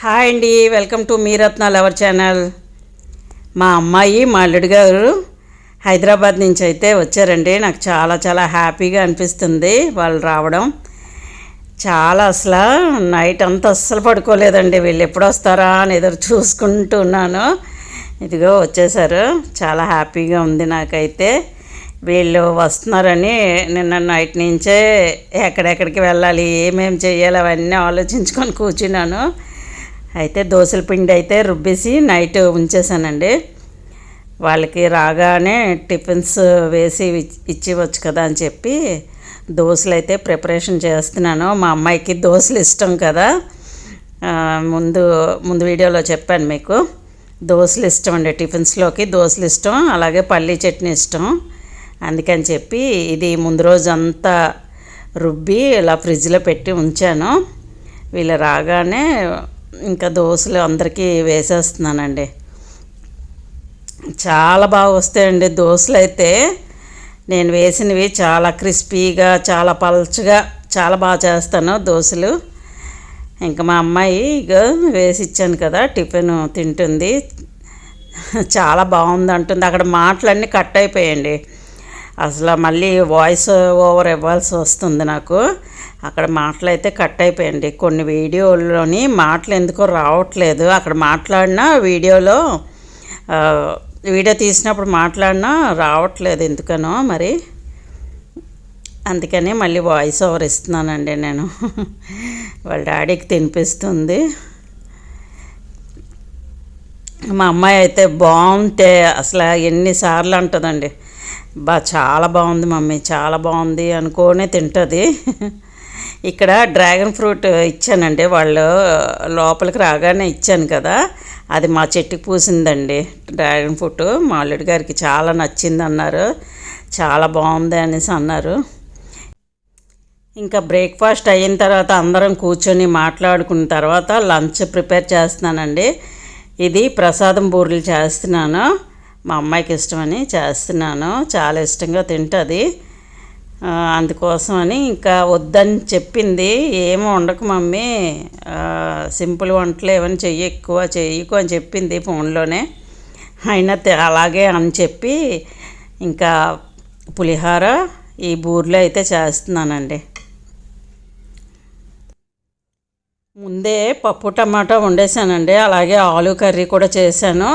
Hi అండి welcome to మీరత్న lover channel. మా అమ్మాయి మా అల్లుడు గారు హైదరాబాద్ నుంచి అయితే వచ్చారండి. నాకు చాలా చాలా హ్యాపీగా అనిపిస్తుంది వాళ్ళు రావడం. చాలా అసలు నైట్ అంతా అస్సలు పడుకోలేదండి. వీళ్ళు ఎప్పుడు వస్తారా అని ఎదురు చూసుకుంటున్నాను. ఇదిగో వచ్చేసారు. చాలా హ్యాపీగా ఉంది నాకైతే. వీళ్ళు వస్తున్నారని నిన్న నైట్ నుంచే ఎక్కడెక్కడికి వెళ్ళాలి ఏమేమి చేయాలి అవన్నీ ఆలోచించుకొని కూర్చున్నాను. అయితే దోశల పిండి అయితే రుబ్బేసి నైట్ ఉంచేసానండి. వాళ్ళకి రాగానే టిఫిన్స్ వేసి ఇచ్చివచ్చు కదా అని చెప్పి దోశలు అయితే ప్రిపరేషన్ చేస్తున్నాను. మా అమ్మాయికి దోశలు ఇష్టం కదా. ముందు ముందు వీడియోలో చెప్పాను మీకు. దోశలు ఇష్టం అండి టిఫిన్స్లోకి దోశలు ఇష్టం అలాగే పల్లీ చట్నీ ఇష్టం. అందుకని చెప్పి ఇది ముందు రోజు అంతా రుబ్బి ఇలా ఫ్రిడ్జ్లో పెట్టి ఉంచాను. వీళ్ళు రాగానే ఇంకా దోశలు అందరికీ వేసేస్తున్నానండి. చాలా బాగా వస్తాయండి దోశలు అయితే నేను వేసినవి చాలా క్రిస్పీగా చాలా పల్చగా చాలా బాగా చేస్తాను దోశలు ఇంకా మా అమ్మాయి ఇక వేసి ఇచ్చాను కదా టిఫిన్ తింటుంది. చాలా బాగుంది అంటుంది అక్కడ మాటలన్నీ కట్ అయిపోయాయండి. అసలు మళ్ళీ వాయిస్ ఓవర్ ఇవ్వాల్సి వస్తుంది నాకు. అక్కడ మాటలు అయితే కట్ అయిపోయింది కొన్ని వీడియోల్లోని మాటలు ఎందుకో రావట్లేదు. అక్కడ మాట్లాడినా వీడియోలో వీడియో తీసినప్పుడు మాట్లాడినా రావట్లేదు ఎందుకనో మరి. అందుకని మళ్ళీ వాయిస్ ఓవర్ ఇస్తున్నానండి నేను. వాళ్ళ డాడీకి తినిపిస్తుంది. మా అమ్మాయి అయితే బాగుంటే అసలు ఎన్నిసార్లు అంటుందండి. బా చాలా బాగుంది మమ్మీ చాలా బాగుంది అనుకోనే తింటుంది. ఇక్కడ డ్రాగన్ ఫ్రూట్ ఇచ్చానండి వాళ్ళు లోపలికి రాగానే ఇచ్చాను కదా అది మా చెట్టుకి పూసిందండి డ్రాగన్ ఫ్రూట్. మా అల్లుడి గారికి చాలా నచ్చింది అన్నారు చాలా బాగుంది అనేసి అన్నారు. ఇంకా బ్రేక్ఫాస్ట్ అయిన తర్వాత అందరం కూర్చొని మాట్లాడుకున్న తర్వాత లంచ్ ప్రిపేర్ చేస్తున్నానండి. ఇది ప్రసాదం బూరెలు చేస్తున్నాను. మా అమ్మాయికి ఇష్టమని చేస్తున్నాను. చాలా ఇష్టంగా తింటుంది. అందుకోసమని ఇంకా వద్దని చెప్పింది. ఏమో ఉండకు మమ్మీ. సింపుల్ వంటలు ఏమైనా చెయ్యి ఎక్కువ చెయ్యకు అని చెప్పింది ఫోన్లోనే. అయినా అలాగే అని చెప్పి ఇంకా పులిహార ఈ బూరెలు అయితే చేస్తున్నానండి. ముందే పప్పు టమాటా వండేసానండి అలాగే ఆలు కర్రీ కూడా చేశాను.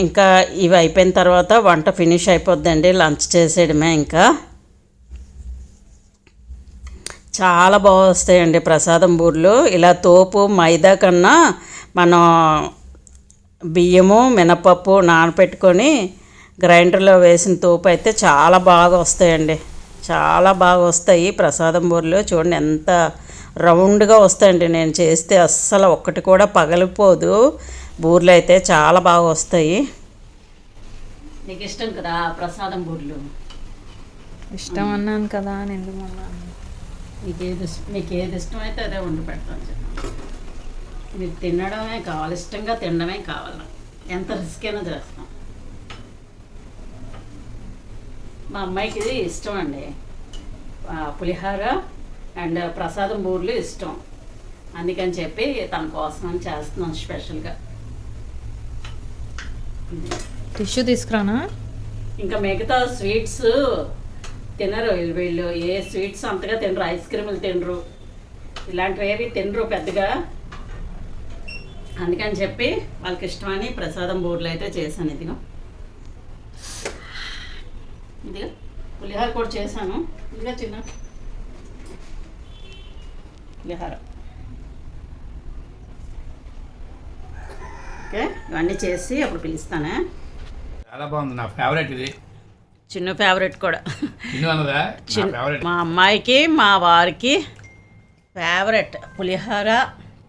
ఇంకా ఇవి అయిపోయిన తర్వాత వంట ఫినిష్ అయిపోద్దండి. లంచ్ చేసేయడమే ఇంకా. చాలా బాగా వస్తాయండి ప్రసాదం బూర్లు. ఇలా తోపు మైదా కన్నా మనం బియ్యము మినపప్పు నానపెట్టుకొని గ్రైండర్లో వేసిన తోపు అయితే చాలా బాగా వస్తాయండి. చాలా బాగా వస్తాయి ప్రసాదం బూరెలు. చూడండి ఎంత రౌండ్గా వస్తాయండి. నేను చేస్తే అస్సలు ఒక్కటి కూడా పగలిపోదు. బూరెలు అయితే చాలా బాగా వస్తాయి. నీకు ఇష్టం కదా ప్రసాదం బూరెలు? ఇష్టం అన్నాను కదా అని ఎందుకు అన్నాను? మీకు ఏది ఇష్టం మీకు ఏది ఇష్టమైతే అదే వండి పెడతాను చెప్పండి మీకు తినడమే కావాలి ఇష్టంగా తినడమే కావాలి. ఎంత రిస్క్ అయినా చేస్తాం. మా అమ్మాయికి ఇది ఇష్టం అండి. పులిహార అండ్ ప్రసాదం బూర్లు ఇష్టం. అందుకని చెప్పి తన కోసం అని చేస్తున్నాను స్పెషల్గా. టిష్యూ తీసుకురానా? ఇంకా మిగతా స్వీట్స్ తినరు వీళ్ళు- వీళ్ళు. ఏ స్వీట్స్ అంతగా తినరు ఐస్ క్రీములు తినరు. ఇలాంటివి ఏవి తినరు పెద్దగా. అందుకని చెప్పి వాళ్ళకి ఇష్టమని ప్రసాదం బూర్లు అయితే చేశాను ఇదిగో. ఇదిగో పులిహార కూడా చేశాను. ఇదిగా చిన్న పులిహార. ఓకే ఇవన్నీ చేసి అప్పుడు పిలుస్తానే. చాలా బాగుంది నా ఫేవరెట్ ఇది. చిన్న ఫేవరెట్ కూడా. తిను అన్నదా? నా చిన్న ఫేవరెట్ మా అమ్మాయికి మా వారికి ఫేవరెట్ పులిహోర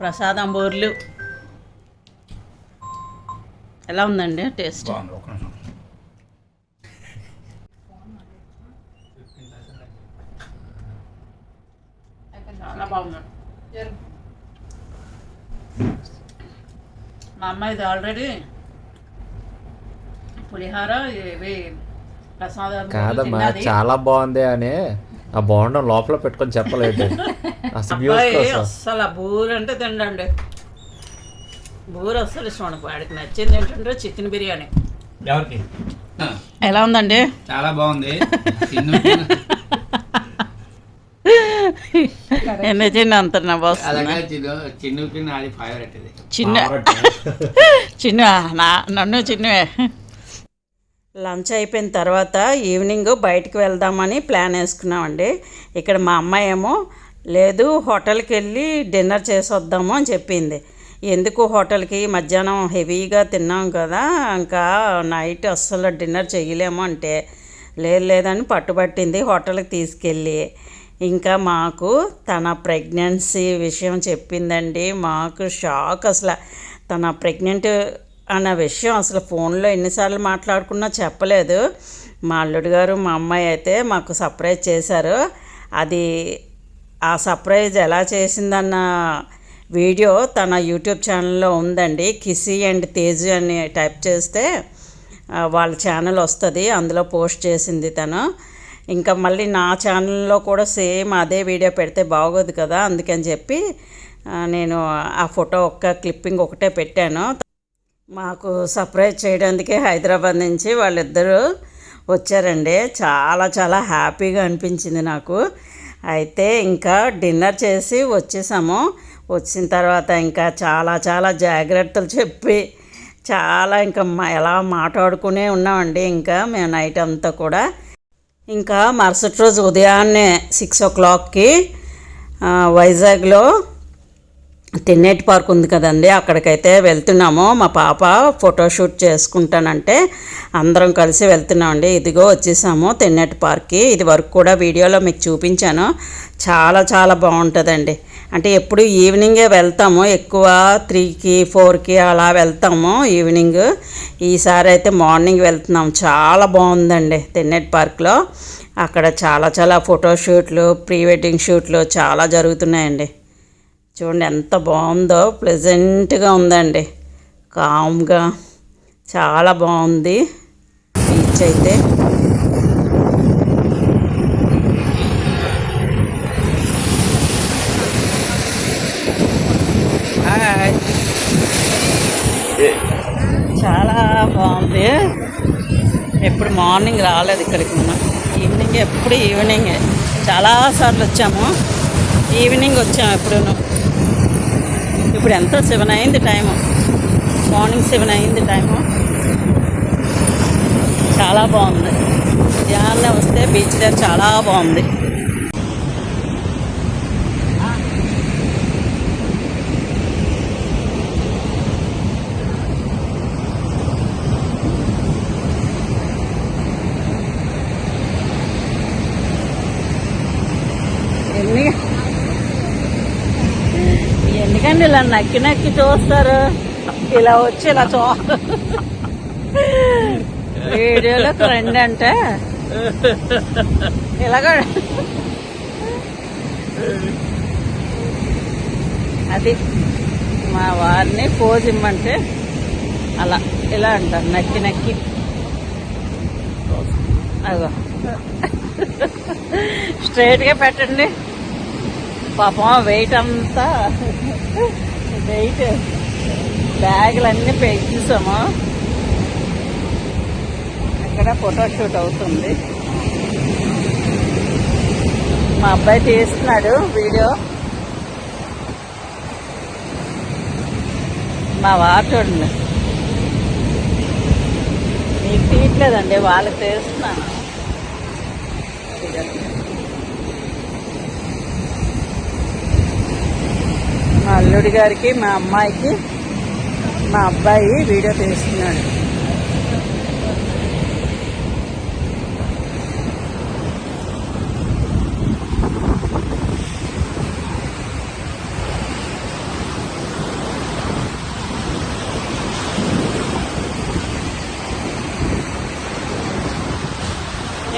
ప్రసాదం బూర్లు ఎలా ఉందండి టేస్ట్ బాగుంది ఒక నిమిషం. చాలా బాగుంది. మా అమ్మాయిది ఆల్రెడీ పులిహోర ఇవి ప్రసాదం కాదమ్మా. చాలా బాగుంది అని ఆ బాగుండడం లోపల పెట్టుకొని చెప్పలేదు. అసలు బూరె అంటే తిండండి బూర అసలు ఇష్టం వాడికి నచ్చింది ఏంటంటే చికెన్ బిర్యానీ. ఎవరికి? ఎలా ఉందండి? చాలా బాగుంది. చిన్ను చిన్న అంత చిన్ను చిన్నుకి నాది ఫేవరెట్ ఇది చిన్న చిన్న నా నన్ను చిన్నవే. లంచ్ అయిపోయిన తర్వాత ఈవినింగ్ బయటికి వెళ్దామని ప్లాన్ వేసుకున్నామండి. ఇక్కడ మా అమ్మాయి ఏమో లేదు హోటల్కి వెళ్ళి డిన్నర్ చేసి వద్దాము అని చెప్పింది. ఎందుకు హోటల్కి? మధ్యాహ్నం హెవీగా తిన్నాం కదా ఇంకా నైట్ అస్సలు డిన్నర్ చేయలేము అంటే లేదు లేదని పట్టుబట్టింది హోటల్కి తీసుకెళ్ళి. ఇంకా మాకు తన ప్రెగ్నెన్సీ విషయం చెప్పిందండి. మాకు షాక్ అసలు. తన ప్రెగ్నెంట్ అన్న విషయం అసలు ఫోన్లో ఎన్నిసార్లు మాట్లాడుకున్నా చెప్పలేదు. మా అల్లుడు గారు మా అమ్మాయి అయితే మాకు సర్ప్రైజ్ చేశారు. అది ఆ సర్ప్రైజ్ ఎలా చేసిందన్న వీడియో తన యూట్యూబ్ ఛానల్లో ఉందండి. కిసి అండ్ తేజు అని టైప్ చేస్తే వాళ్ళ ఛానల్ వస్తుంది. అందులో పోస్ట్ చేసింది తను. ఇంకా మళ్ళీ నా ఛానల్లో కూడా సేమ్ అదే వీడియో పెడితే బాగోదు కదా అందుకని చెప్పి నేను ఆ ఫోటో ఒక్క క్లిప్పింగ్ ఒకటే పెట్టాను. మాకు సర్ప్రైజ్ చేయడానికే హైదరాబాద్ నుంచి వాళ్ళిద్దరూ వచ్చారండి. చాలా చాలా హ్యాపీగా అనిపించింది నాకు. అయితే ఇంకా డిన్నర్ చేసి వచ్చేసాము. వచ్చిన తర్వాత ఇంకా చాలా చాలా జాగ్రత్తలు చెప్పి చాలా ఇంకా మా- ఎలా మాట్లాడుకునే ఉన్నామండి ఇంకా మేము నైట్ అంతా కూడా ఇంకా మరుసటి రోజు ఉదయాన్నే సిక్స్ ఓ క్లాక్కి వైజాగ్లో తెన్నేటి పార్క్ ఉంది కదండి అక్కడికైతే వెళ్తున్నాము. మా పాప ఫోటోషూట్ చేసుకుంటానంటే అందరం కలిసి వెళ్తున్నామండి. ఇదిగో వచ్చేసాము తెన్నేటి పార్క్కి. ఇది వరకు కూడా వీడియోలో మీకు చూపించాను. చాలా చాలా బాగుంటుందండి. అంటే ఎప్పుడు ఈవినింగే వెళ్తాము. ఎక్కువ త్రీకి ఫోర్కి అలా వెళ్తాము ఈవినింగ్. ఈసారి అయితే మార్నింగ్ వెళ్తున్నాం. చాలా బాగుందండి తెన్నెట్ పార్క్లో. అక్కడ చాలా చాలా ఫోటోషూట్లు ప్రీ వెడ్డింగ్ షూట్లు చాలా జరుగుతున్నాయండి. చూడండి ఎంత బాగుందో ప్లెజెంట్గా ఉందండి. కామ్గా చాలా బాగుంది. బీచ్ అయితే హాయ్ చాలా బాగుంది. ఎప్పుడు మార్నింగ్ రాలేదు ఇక్కడికి మనం. ఈవినింగ్ ఎప్పుడు ఈవినింగ్ చాలాసార్లు వచ్చాము. ఈవినింగ్ వచ్చాము ఎప్పుడూను. ఇప్పుడు ఎంత? సెవెన్ అయింది టైము మార్నింగ్ సెవెన్ అయింది టైము చాలా బాగుంది. ఉదయాన్నే వస్తే బీచ్ దగ్గర చాలా బాగుంది ఎన్ని ఎందుకండి ఇలా నక్కి నక్కి చూస్తారు. ఇలా వచ్చి ఇలా చూ వీడియోలోకి రండి అంటే ఇలాగ. అది మా వారిని పోజ్ ఇమ్మంటే అలా ఇలా అంటారు నక్కి నక్కి. అగో స్ట్రైట్గా పెట్టండి. పాపం వెయిట్ అంతా. వెయిట్ బ్యాగులన్నీ పెట్టేసాము అక్కడ ఫోటోషూట్ అవుతుంది. మా అబ్బాయి తీస్తున్నాడు వీడియో. మా వారు చూడండి. మీకు తీయట్లేదండి వాళ్ళకి తీస్తున్నాను ఇదండి. మా అల్లుడి గారికి మా అమ్మాయికి మా అబ్బాయి వీడియో తీస్తున్నాడు.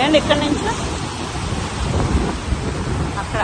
ఏంటి ఇక్కడి నుంచి? అక్కడ.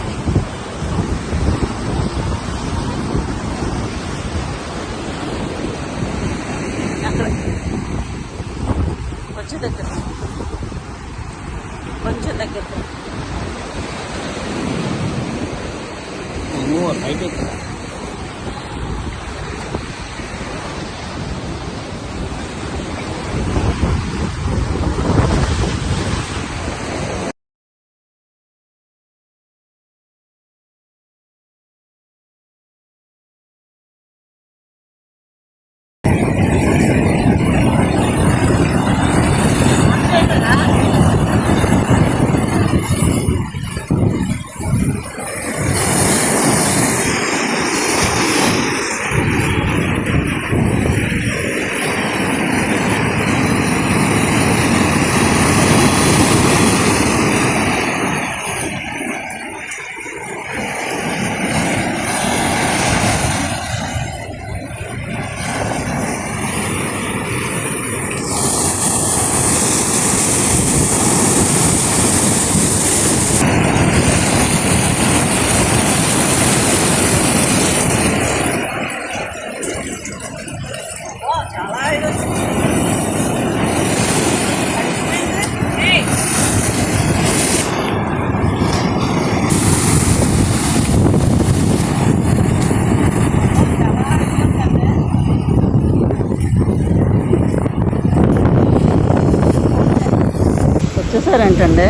వచ్చేసారేంటండి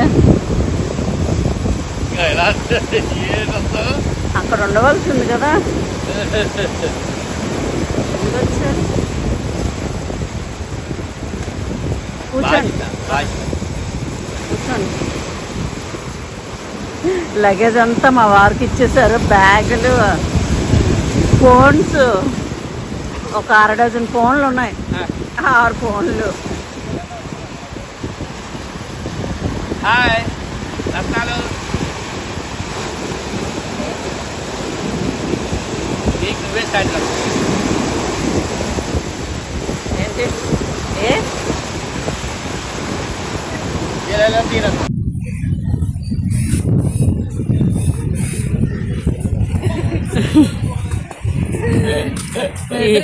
అక్కడ ఉండవలసింది కదా. కూర్చోండి. కూర్చోండి. లగేజ్ అంతా మా వారికి ఇచ్చేసారు. బ్యాగులు ఫోన్స్. ఒక అర డజన్ ఫోన్లు ఉన్నాయి. ఆరు ఫోన్లు. హాయ్ రత్నాలు నీకు నువ్వే స్టార్ట్ కదా ఏంటి ఏ ఇలా తీరదు ఈ-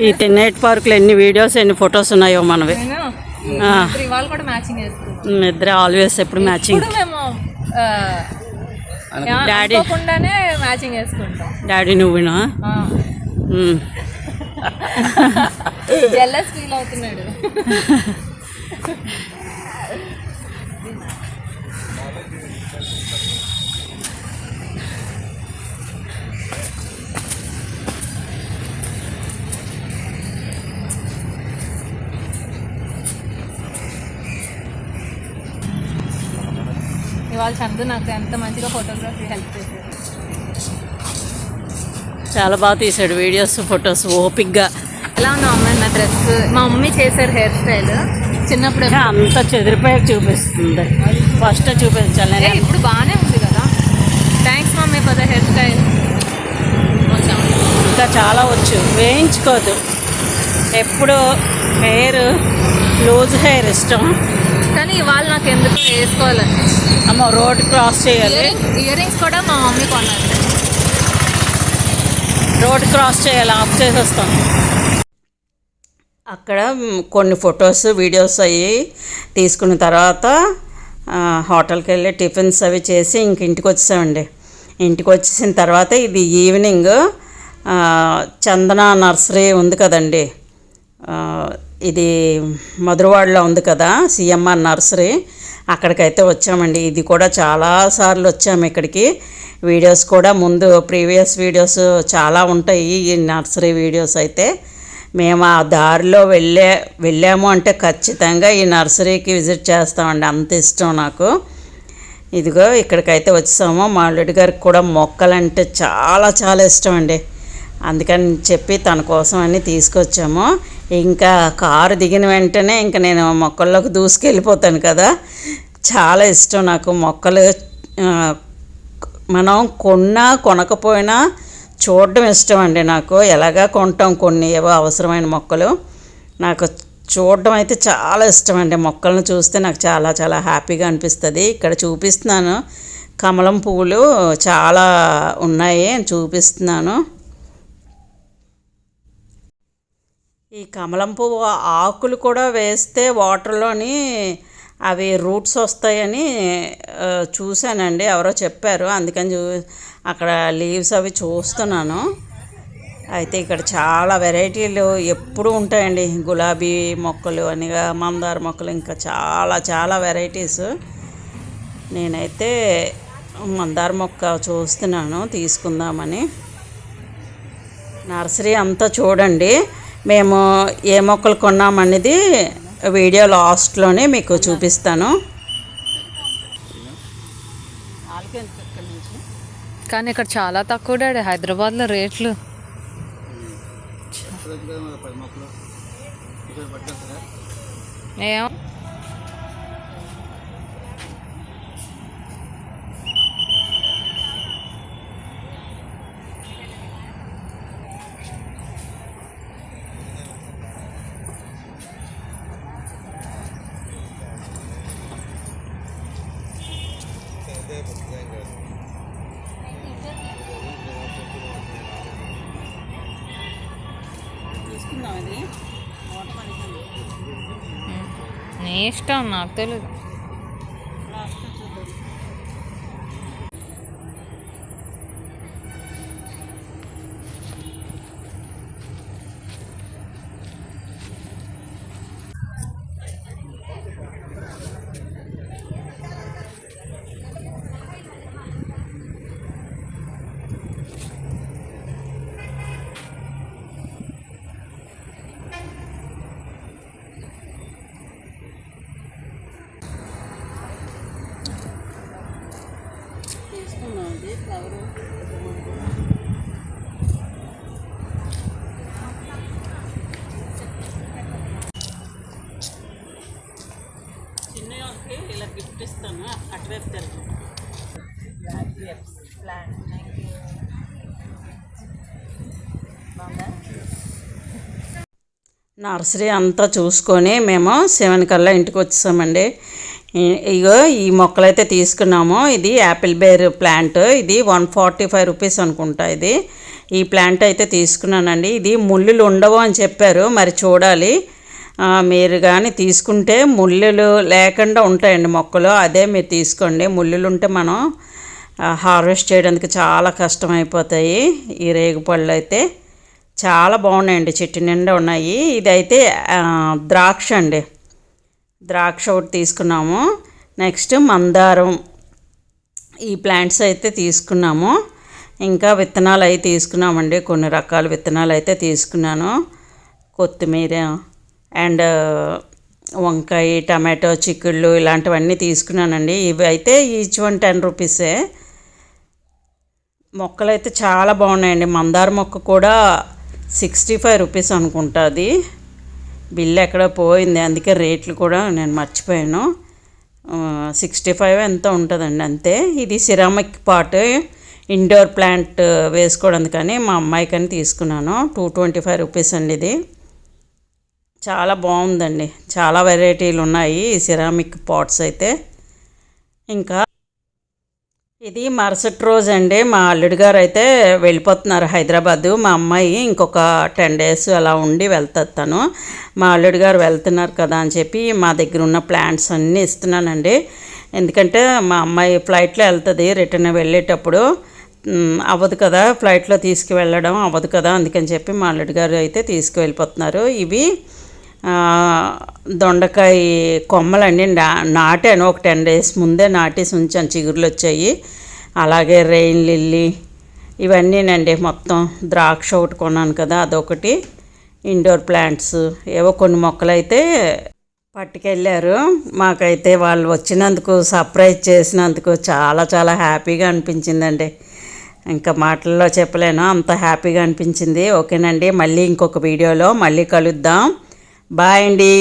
ఈ టెన్నైట్ పార్క్లో ఎన్ని వీడియోస్ ఎన్ని ఫొటోస్ ఉన్నాయో మనవి. ఇవాళ కూడా మ్యాచింగ్ వేసుకుంటాం నిద్ర ఆల్వేస్ ఎప్పుడు మ్యాచింగ్ మేము డాడీ అనుకోకుండానే మ్యాచింగ్ వేసుకుంటాం డాడీ నువ్వునా. జెల్లస్ ఫీల్ అవుతున్నాడు. ఇవాళ చందు నాకు ఎంత మంచిగా ఫోటోగ్రఫీ హెల్ప్ చేశారు. చాలా బాగా తీసాడు వీడియోస్ ఫొటోస్ ఓపిక్గా ఎలా ఉన్నా అమ్మాయి నా డ్రెస్ మా మమ్మీ చేశారు హెయిర్ స్టైల్ చిన్నప్పుడు అంత చెదిరిపోయాక చూపిస్తుంది. ఫస్ట్ చూపించాలి. ఇప్పుడు బాగానే ఉంది కదా. Thanks mummy for the hair style ఇంకా చాలా వచ్చు. వేయించుకోదు. ఎప్పుడు హెయిర్ లూజ్ హెయిర్ ఇష్టం. కానీ ఇవాళ నాకు ఎందుకు వేసుకోవాలని అమ్మ రోడ్ క్రాస్ చేయాలి. ఇయర్ రింగ్స్ కూడా మా మమ్మీ కొన్నారు రోడ్ క్రాస్ చేయాలి ఆఫ్ చేసి వస్తాం అక్కడ కొన్ని ఫొటోస్ వీడియోస్ అవి తీసుకున్న తర్వాత ఆ, హోటల్కి వెళ్ళి టిఫిన్స్ అవి చేసి ఇంక ఇంటికి వచ్చామండి ఇంటికి వచ్చేసిన తర్వాత ఇది ఈవినింగ్ ఆ, చందన నర్సరీ ఉంది కదండి. ఆ, ఇది మధురవాడలో ఉంది కదా సిఎంఆర్ నర్సరీ. అక్కడికైతే వచ్చామండి. ఇది కూడా చాలాసార్లు వచ్చాము ఇక్కడికి. వీడియోస్ కూడా ముందు ప్రీవియస్ వీడియోస్ చాలా ఉంటాయి ఈ నర్సరీ వీడియోస్ అయితే. మేము ఆ దారిలో వెళ్ళే వెళ్ళాము అంటే ఖచ్చితంగా ఈ నర్సరీకి విజిట్ చేస్తామండి. అంత ఇష్టం నాకు. ఇదిగో ఇక్కడికైతే వచ్చాము. మా అల్లుడి గారికి కూడా మొక్కలంటే చాలా చాలా ఇష్టం అండి. అందుకని చెప్పి తన కోసం అన్ని తీసుకొచ్చాము. ఇంకా కారు దిగిన వెంటనే ఇంకా నేను మొక్కల్లోకి దూసుకెళ్ళిపోతాను కదా. చాలా ఇష్టం నాకు మొక్కలు మనం కొన్నా కొనకపోయినా చూడడం ఇష్టం అండి నాకు. ఎలాగా కొంటాం కొన్ని ఏవో అవసరమైన మొక్కలు. నాకు చూడడం అయితే చాలా ఇష్టం అండి. మొక్కలను చూస్తే నాకు చాలా చాలా హ్యాపీగా అనిపిస్తుంది. ఇక్కడ చూపిస్తున్నాను. కమలం పువ్వులు చాలా ఉన్నాయి చూపిస్తున్నాను. ఈ కమలం పువ్వు ఆకులు కూడా వేస్తే వాటర్లోని అవి రూట్స్ వస్తాయని చూశానండి. ఎవరో చెప్పారు. అందుకని చూ అక్కడ లీవ్స్ అవి చూస్తున్నాను. అయితే ఇక్కడ చాలా వెరైటీలు ఎప్పుడూ ఉంటాయండి. గులాబీ మొక్కలు అనిగా మందార మొక్కలు ఇంకా చాలా చాలా వెరైటీస్. నేనైతే మందార మొక్క చూస్తున్నాను తీసుకుందామని. నర్సరీ అంతా చూడండి. మేము ఏ మొక్కలు కొన్నామనేది వీడియో లాస్ట్లోనే మీకు చూపిస్తాను. కానీ ఇక్కడ చాలా తక్కువ డాడీ హైదరాబాద్లో రేట్లు. ఏం? ఇష్టం నాకు తెలియదు నర్సరీ అంతా చూసుకొని మేము సెవెన్ కల్లా ఇంటికి వచ్చేసామండి. ఇగో ఈ మొక్కలైతే తీసుకున్నాము. ఇది యాపిల్ బేర్ ప్లాంట్. ఇది వన్ ఫార్టీ ఫైవ్ రూపీస్ అనుకుంటా ఇది. ఈ ప్లాంట్ అయితే తీసుకున్నానండి. ఇది ముళ్ళులు ఉండవు అని చెప్పారు. మరి చూడాలి. మీరు కానీ తీసుకుంటే ముళ్ళులు లేకుండా ఉంటాయండి మొక్కలు. అదే మీరు తీసుకోండి. ముళ్ళులు ఉంటే మనం హార్వెస్ట్ చేయడానికి చాలా కష్టం అయిపోతాయి ఈ రేగుపళ్ళు అయితే. చాలా బాగున్నాయండి చెట్టు నిండా ఉన్నాయి. ఇదైతే ద్రాక్ష అండి. ద్రాక్ష ఒకటి తీసుకున్నాము. నెక్స్ట్ మందారం. ఈ ప్లాంట్స్ అయితే తీసుకున్నాము. ఇంకా విత్తనాలు అవి తీసుకున్నామండి. కొన్ని రకాల విత్తనాలు అయితే తీసుకున్నాను. కొత్తిమీర అండ్ వంకాయ టమాటో చిక్కుళ్ళు ఇలాంటివన్నీ తీసుకున్నానండి. ఇవి అయితే ఈచ్ వన్ టెన్ రూపీసే. మొక్కలు అయితే చాలా బాగున్నాయండి. మందార మొక్క కూడా సిక్స్టీ ఫైవ్ రూపీస్ అనుకుంటుంది. బిల్ ఎక్కడ పోయింది. అందుకే రేట్లు కూడా నేను మర్చిపోయాను. సిక్స్టీ ఫైవ్ ఎంత ఉంటుందండి? అంతే. ఇది సిరామిక్ పాట్ ఇండోర్ ప్లాంట్ వేసుకోవడానికి కానీ మా అమ్మాయికని తీసుకున్నాను. టూ ట్వంటీ ఫైవ్ రూపీస్ అండి ఇది. చాలా బాగుందండి. చాలా వెరైటీలు ఉన్నాయి ఈ సిరామిక్ పాట్స్ అయితే. ఇంకా ఇది మరుసటి రోజు అండి మా అల్లుడు గారు అయితే వెళ్ళిపోతున్నారు హైదరాబాదు. మా అమ్మాయి ఇంకొక టెన్ డేస్ అలా ఉండి వెళ్తాను తను. మా అల్లుడు గారు వెళ్తున్నారు కదా అని చెప్పి మా దగ్గర ఉన్న ప్లాంట్స్ అన్నీ ఇస్తున్నానండి. ఎందుకంటే మా అమ్మాయి ఫ్లైట్లో వెళ్తుంది. రిటర్న్ వెళ్ళేటప్పుడు అవ్వదు కదా ఫ్లైట్లో తీసుకువెళ్ళడం అవ్వదు కదా అందుకని చెప్పి మా అల్లుడు గారు అయితే తీసుకువెళ్ళిపోతున్నారు. ఇవి దొండకాయ కొమ్మలండి నా నాటాను. ఒక టెన్ డేస్ ముందే నాటేసి ఉంచాను. చిగురులు వచ్చాయి. అలాగే రెయిన్ లిల్లీ ఇవన్నీనండి మొత్తం. ద్రాక్ష ఒకటి కొన్నాను కదా అదొకటి. ఇండోర్ ప్లాంట్స్ ఏవో కొన్ని మొక్కలు అయితే పట్టుకెళ్ళారు. మాకైతే వాళ్ళు వచ్చినందుకు సర్ప్రైజ్ చేసినందుకు చాలా చాలా హ్యాపీగా అనిపించిందండి. ఇంకా మాటల్లో చెప్పలేను. అంత హ్యాపీగా అనిపించింది. ఓకేనండి. మళ్ళీ ఇంకొక వీడియోలో మళ్ళీ కలుద్దాం. బాయ్ అండి